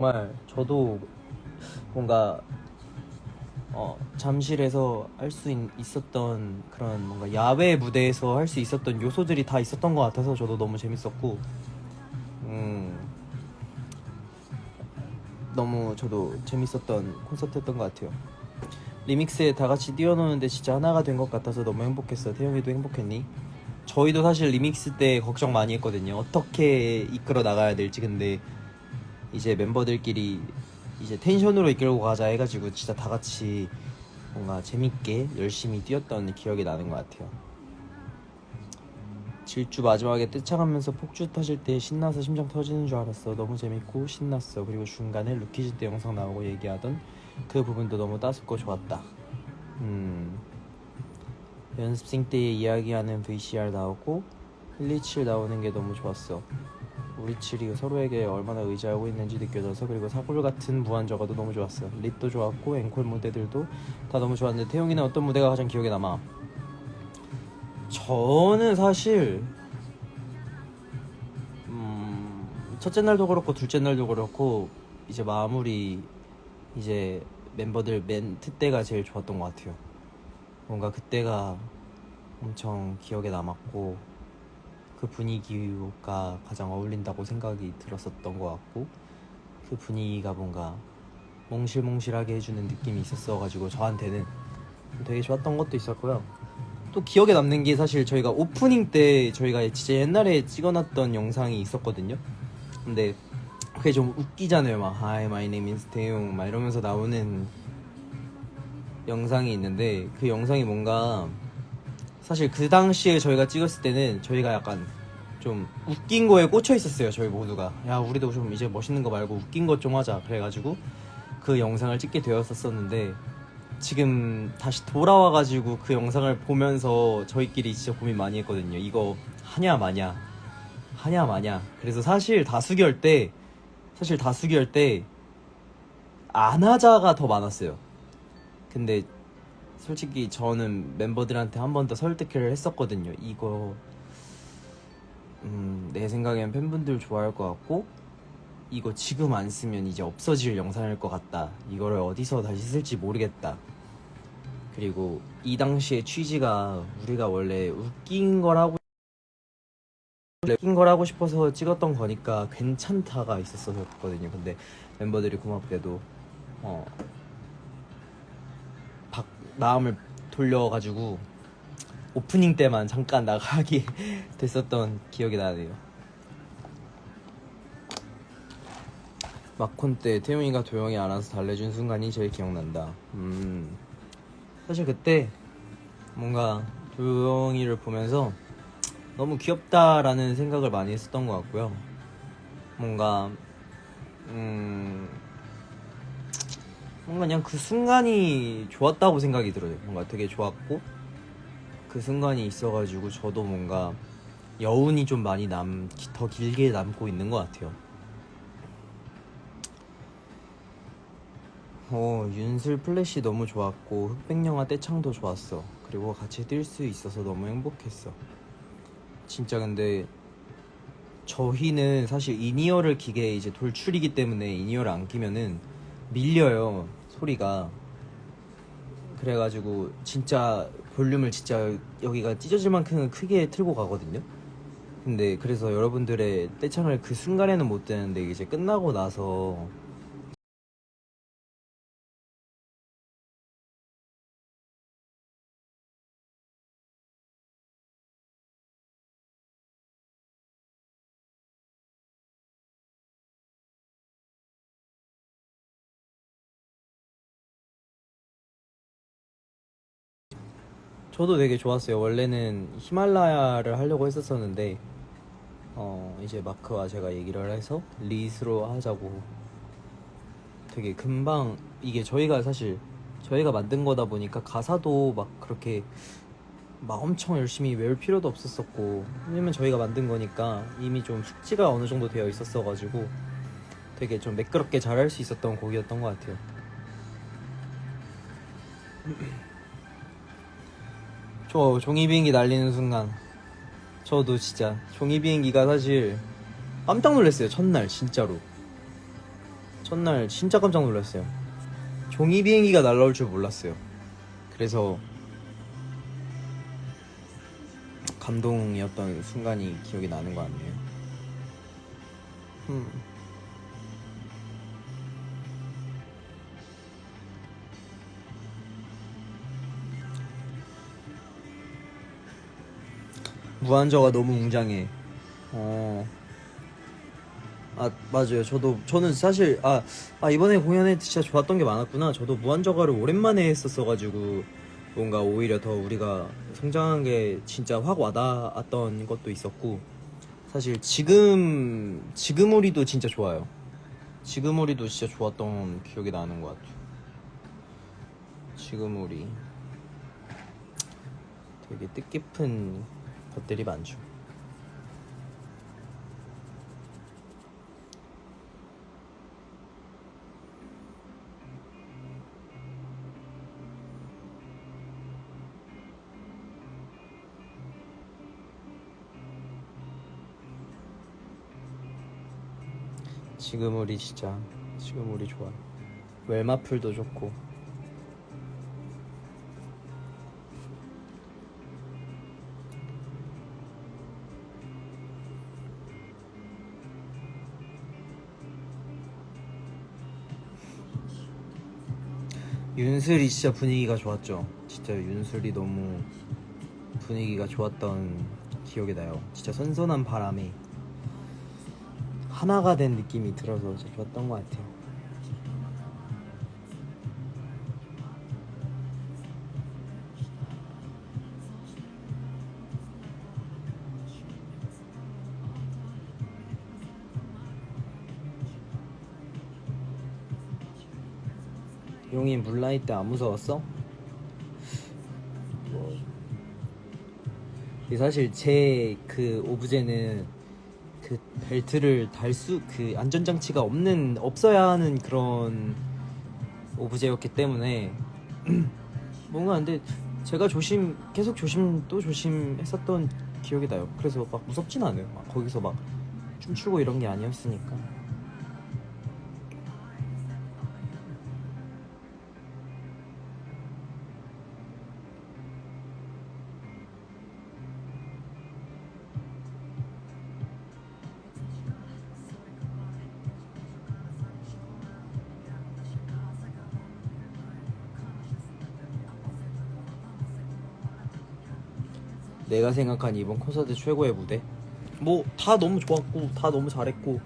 정말 저도 뭔가 어, 잠실에서 할 수 있었던 그런 뭔가 야외 무대에서 할 수 있었던 요소들이 다 있었던 것 같아서 저도 너무 재밌었고 음 너무 저도 재밌었던 콘서트였던 것 같아요. 리믹스에 다 같이 뛰어노는데 진짜 하나가 된 것 같아서 너무 행복했어. 태영이도 행복했니? 저희도 사실 리믹스 때 걱정 많이 했거든요. 어떻게 이끌어 나가야 될지 근데 이제 멤버들끼리 이제 텐션으로 이끌고 가자 해가지고 진짜 다 같이 뭔가 재밌게 열심히 뛰었던 기억이 나는 것 같아요. 질주 마지막에 떼창하면서 폭주 터질 때 신나서 심장 터지는 줄 알았어. 너무 재밌고 신났어. 그리고 중간에 루키즈 때 영상 나오고 얘기하던 그 부분도 너무 따숩고 좋았다. 음. 연습생 때 이야기하는 VCR 나오고 127 나오는 게 너무 좋았어. 우리 칠이 서로에게 얼마나 의지하고 있는지 느껴져서 그리고 사골 같은 무한저가도 너무 좋았어. 립도 좋았고 앵콜 무대들도 다 너무 좋았는데 태용이는 어떤 무대가 가장 기억에 남아? 저는 사실 음, 첫째 날도 그렇고 둘째 날도 그렇고 이제 마무리 이제 멤버들 멘트 때가 제일 좋았던 것 같아요. 뭔가 그때가 엄청 기억에 남았고 그 분위기가 가장 어울린다고 생각이 들었었던 것 같고 그 분위기가 뭔가 몽실몽실하게 해주는 느낌이 있었어가지고 저한테는 되게 좋았던 것도 있었고요. 또 기억에 남는 게 사실 저희가 오프닝 때 저희가 진짜 옛날에 찍어놨던 영상이 있었거든요. 근데 그게 좀 웃기잖아요. 막 Hi, my name 태용 막 이러면서 나오는 영상이 있는데 그 영상이 뭔가 사실 그 당시에 저희가 찍었을 때는 저희가 약간 좀 웃긴 거에 꽂혀 있었어요. 저희 모두가 야 우리도 좀 이제 멋있는 거 말고 웃긴 것 좀 하자. 그래가지고 그 영상을 찍게 되었었는데 지금 다시 돌아와가지고 그 영상을 보면서 저희끼리 진짜 고민 많이 했거든요. 이거 하냐 마냐 하냐 마냐. 그래서 사실 다수기 할때 사실 다수기 할때 안 하자가 더 많았어요. 근데 솔직히 저는 멤버들한테 한 번 더 설득을 했었거든요. 이거 음, 내 생각엔 팬분들 좋아할 것 같고 이거 지금 안 쓰면 이제 없어질 영상일 것 같다. 이거를 어디서 다시 쓸지 모르겠다. 그리고 이 당시의 취지가 우리가 원래 웃긴 걸 하고 웃긴 걸 하고 싶어서 찍었던 거니까 괜찮다가 있었었거든요. 근데 멤버들이 고맙게도 어 박, 마음을 돌려가지고 오프닝 때만 잠깐 나가게 됐었던 기억이 나네요. 마콘 때 태용이가 도영이 안아서 달래준 순간이 제일 기억난다. 음, 사실 그때 뭔가 도영이를 보면서 너무 귀엽다라는 생각을 많이 했었던 것 같고요. 뭔가 음 뭔가 그냥 그 순간이 좋았다고 생각이 들어요. 뭔가 되게 좋았고 그 순간이 있어가지고 저도 뭔가 여운이 좀 많이 남 더 길게 남고 있는 것 같아요. 어 윤슬 플래시 너무 좋았고 흑백영화 떼창도 좋았어. 그리고 같이 뛸 수 있어서 너무 행복했어. 진짜 근데 저희는 사실 인이어를 기계 이제 돌출이기 때문에 인이어를 안 끼면은 밀려요 소리가 그래가지고 진짜 볼륨을 진짜 여기가 찢어질 만큼 크게 틀고 가거든요. 근데 그래서 여러분들의 떼창을 그 순간에는 못 듣는데 이제 끝나고 나서 저도 되게 좋았어요. 원래는 히말라야를 하려고 했었었는데 어 이제 마크와 제가 얘기를 해서 리스로 하자고 되게 금방 이게 저희가 사실 저희가 만든 거다 보니까 가사도 막 그렇게 막 엄청 열심히 외울 필요도 없었었고 왜냐면 저희가 만든 거니까 이미 좀 숙지가 어느 정도 되어 있었어가지고 되게 좀 매끄럽게 잘할 수 있었던 곡이었던 것 같아요. 저 종이 비행기 날리는 순간 저도 진짜 종이 비행기가 사실 깜짝 놀랐어요 첫날 진짜로 첫날 진짜 깜짝 놀랐어요. 종이 비행기가 날라올 줄 몰랐어요. 그래서 감동이었던 순간이 기억이 나는 것 같네요. 음. 무한저가 너무 웅장해. 어. 아 맞아요. 저도 저는 사실 아, 아 이번에 공연에 진짜 좋았던 게 많았구나. 저도 무한저가를 오랜만에 했었어가지고 뭔가 오히려 더 우리가 성장한 게 진짜 확 와닿았던 것도 있었고 사실 지금 지금 우리도 진짜 좋아요. 지금 우리도 진짜 좋았던 기억이 나는 것 같아요. 지금 우리 되게 뜻깊은 것들이 많죠. 지금 우리 진짜 지금 우리 좋아. 웰마풀도 좋고. 윤슬이 진짜 분위기가 좋았죠. 진짜 윤슬이 너무 분위기가 좋았던 기억이 나요. 진짜 선선한 바람에 하나가 된 느낌이 들어서 좋았던 것 같아요. 용이 물라이 때 안 무서웠어? 사실 제 그 오브제는 그 벨트를 달 수 그 안전장치가 없는 없어야 하는 그런 오브제였기 때문에 뭔가 근데 제가 조심 계속 조심 또 조심했었던 기억이 나요. 그래서 막 무섭진 않아요. 막 거기서 막 춤추고 이런 게 아니었으니까. 내가 생각한 이번 콘서트 최고의 무대? 뭐 다 너무 좋았고 다 너무 잘했고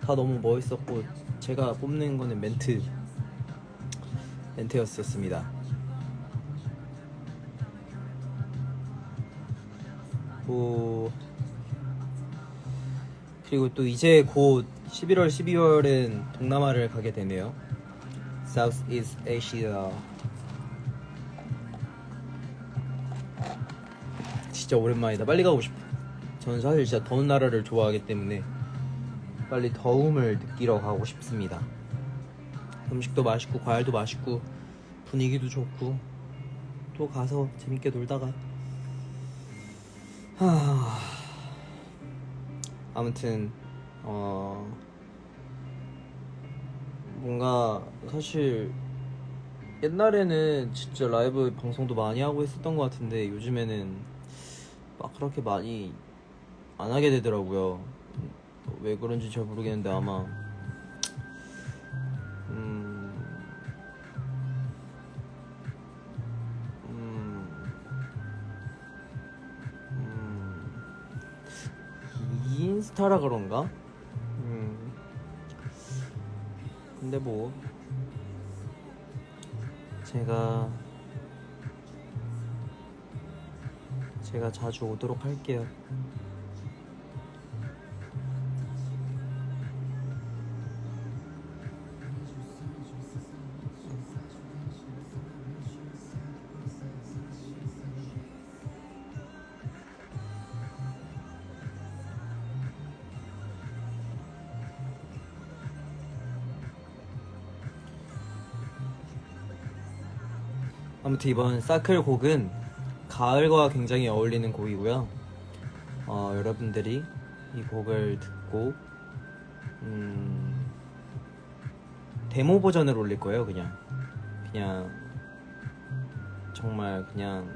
다 너무 멋있었고 제가 뽑는 거는 멘트 멘트였었습니다. 뭐 그리고 또 이제 곧 11월 12월은 동남아를 가게 되네요. Southeast Asia 진짜 오랜만이다. 빨리 가고 싶어. 저는 사실 진짜 더운 나라를 좋아하기 때문에 빨리 더움을 느끼러 가고 싶습니다. 음식도 맛있고 과일도 맛있고 분위기도 좋고 또 가서 재밌게 놀다가 하... 아무튼 어 뭔가 사실 옛날에는 진짜 라이브 방송도 많이 하고 했었던 것 같은데 요즘에는 막 그렇게 많이 안 하게 되더라고요. 왜 그런지 잘 모르겠는데 아마 음, 음, 음, 인스타라 그런가? 음, 근데 뭐 제가 제가 자주 오도록 할게요. 아무튼 이번 사클 곡은 가을과 굉장히 어울리는 곡이고요. 어, 여러분들이 이 곡을 듣고 음, 데모 버전을 올릴 거예요 그냥 그냥 정말 그냥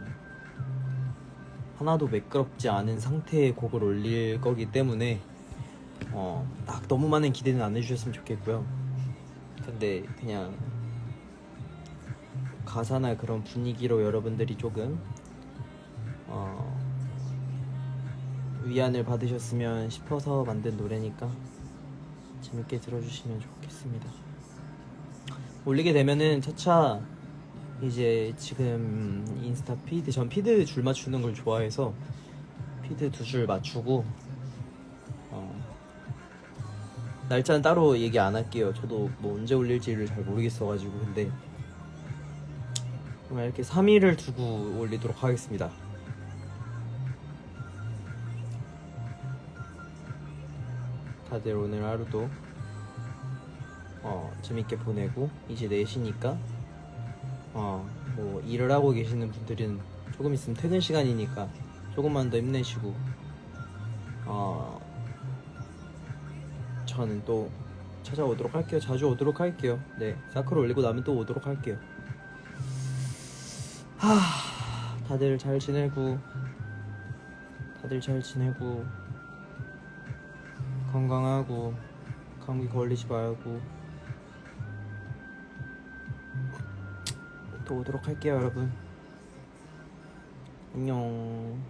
하나도 매끄럽지 않은 상태의 곡을 올릴 거기 때문에 어, 딱 너무 많은 기대는 안 해주셨으면 좋겠고요 근데 그냥 가사나 그런 분위기로 여러분들이 조금 어, 위안을 받으셨으면 싶어서 만든 노래니까 재밌게 들어주시면 좋겠습니다. 올리게 되면은 차차 이제 지금 인스타 피드 전 피드 줄 맞추는 걸 좋아해서 피드 두 줄 맞추고 어, 날짜는 따로 얘기 안 할게요. 저도 뭐 언제 올릴지를 잘 모르겠어가지고 근데 정말 이렇게 3일을 두고 올리도록 하겠습니다. 다들 오늘 하루도 어, 재밌게 보내고 이제 4시니까 어, 뭐 일을 하고 계시는 분들은 조금 있으면 퇴근 시간이니까 조금만 더 힘내시고 어, 저는 또 찾아오도록 할게요. 자주 오도록 할게요. 네, 사크로 올리고 나면 또 오도록 할게요. 하, 다들 잘 지내고 다들 잘 지내고 건강하고 감기 걸리지 말고 또 오도록 할게요 여러분. 안녕